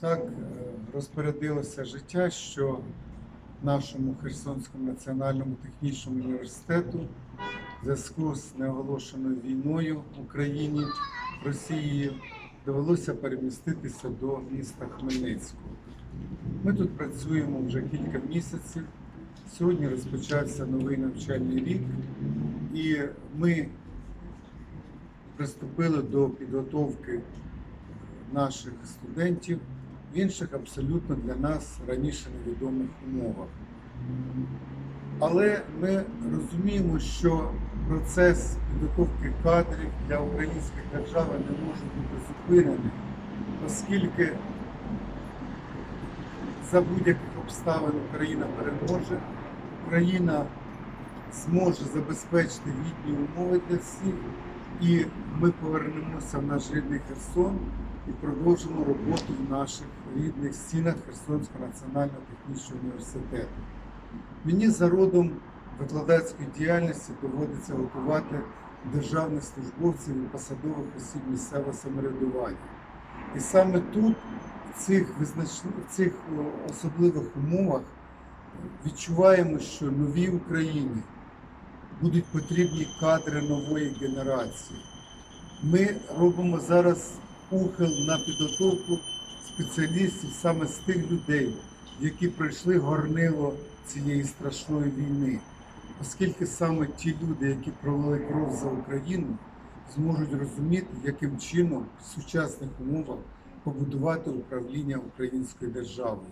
Так е, розпорядилося життя, що нашому Херсонському національному технічному університету в зв'язку з неоголошеною війною в Україні Росією довелося переміститися до міста Хмельницького. Ми тут працюємо вже кілька місяців. Сьогодні розпочався новий навчальний рік, і ми приступили до підготовки наших студентів в інших абсолютно для нас раніше невідомих умовах. Але ми розуміємо, що процес підготовки кадрів для української держави не може бути зупинений, оскільки за будь-яких обставин Україна переможе, Україна зможе забезпечити гідні умови для всіх, і ми повернемося в наш рідний Херсон і продовжимо роботу в наших рідних стінах Херсонського національного технічного університету. Мені за родом викладацької діяльності доводиться готувати державних службовців і посадових осіб місцевого самоврядування. І саме тут, в цих, визначних, в цих особливих умовах, відчуваємо, що новій Україні будуть потрібні кадри нової генерації. Ми робимо зараз ухил на підготовку спеціалістів саме з тих людей, які пройшли горнило цієї страшної війни, оскільки саме ті люди, які провели кров за Україну, зможуть розуміти, яким чином в сучасних умовах побудувати управління українською державою.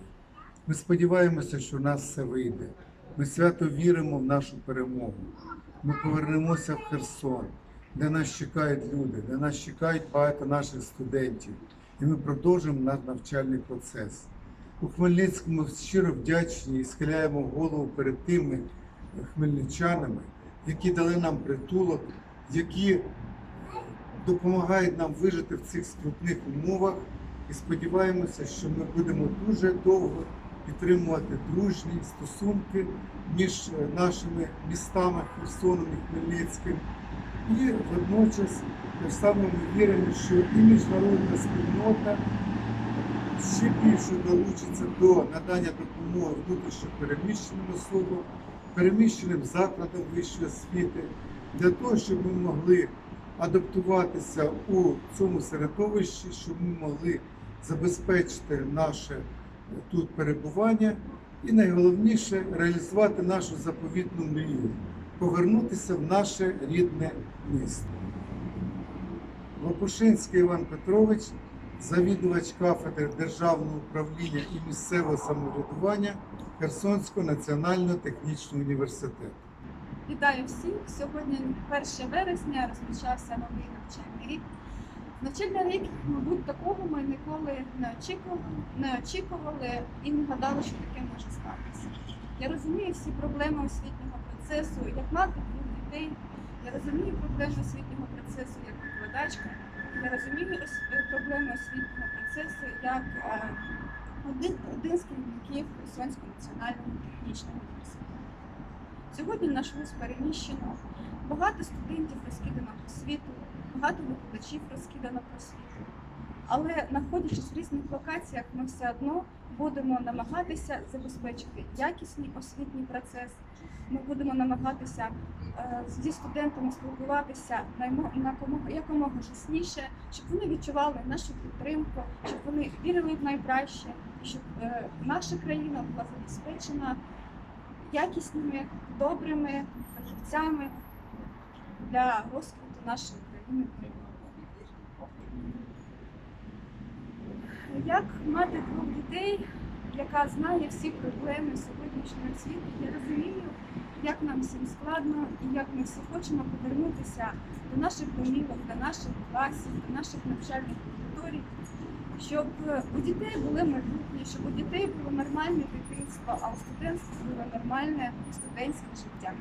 Ми сподіваємося, що у нас все вийде. Ми свято віримо в нашу перемогу. Ми повернемося в Херсон, де нас чекають люди, де нас чекають багато наших студентів, і ми продовжимо наш навчальний процес. У Хмельницькому щиро вдячні і схиляємо голову перед тими хмельничанами, які дали нам притулок, які допомагають нам вижити в цих скрутних умовах. І сподіваємося, що ми будемо дуже довго підтримувати дружні стосунки між е, нашими містами Херсоном і Хмельницьким. І водночас так само ми віримо, що і міжнародна спільнота ще більше долучиться до надання допомоги внутрішньо переміщеним особам, переміщеним закладам вищої освіти, для того, щоб ми могли адаптуватися у цьому середовищі, щоб ми могли забезпечити наше тут перебування і найголовніше реалізувати нашу заповітну мрію повернутися в наше рідне місто. Лопушинський Іван Петрович, завідувач кафедри державного управління і місцевого самоврядування Херсонського національного технічного університету. Вітаю всіх! Сьогодні 1 вересня розпочався новий навчальний рік. Навчальний рік, мабуть, такого ми ніколи не очікували, не очікували і не гадали, що таке може статися. Я розумію всі проблеми освітнього процесу, як мати двох дітей. Я розумію проблеми освітнього процесу як викладачка. Я розумію проблеми освітнього процесу як е, один, один з керівників Херсонського національного технічного університету. Сьогодні наш вуз переміщено, багато студентів розкидано по світу, багато викладачів розкидано по світу. Але знаходячись в різних локаціях, ми все одно будемо намагатися забезпечити якісний освітній процес. Ми будемо намагатися е, зі студентами спілкуватися якомога, чесніше, щоб вони відчували нашу підтримку, щоб вони вірили в найкраще, щоб е, наша країна була забезпечена якісними, добрими фахівцями для нашої країни. Як мати двох дітей, яка знає всі проблеми сьогоднішнього світу, я розумію, як нам всім складно і як ми всі хочемо повернутися до наших домівок, до наших класів, до наших навчальних аудиторій, щоб у дітей були майбутнє, щоб у дітей було нормальне дитинство, а у студентів було нормальне студентське життя.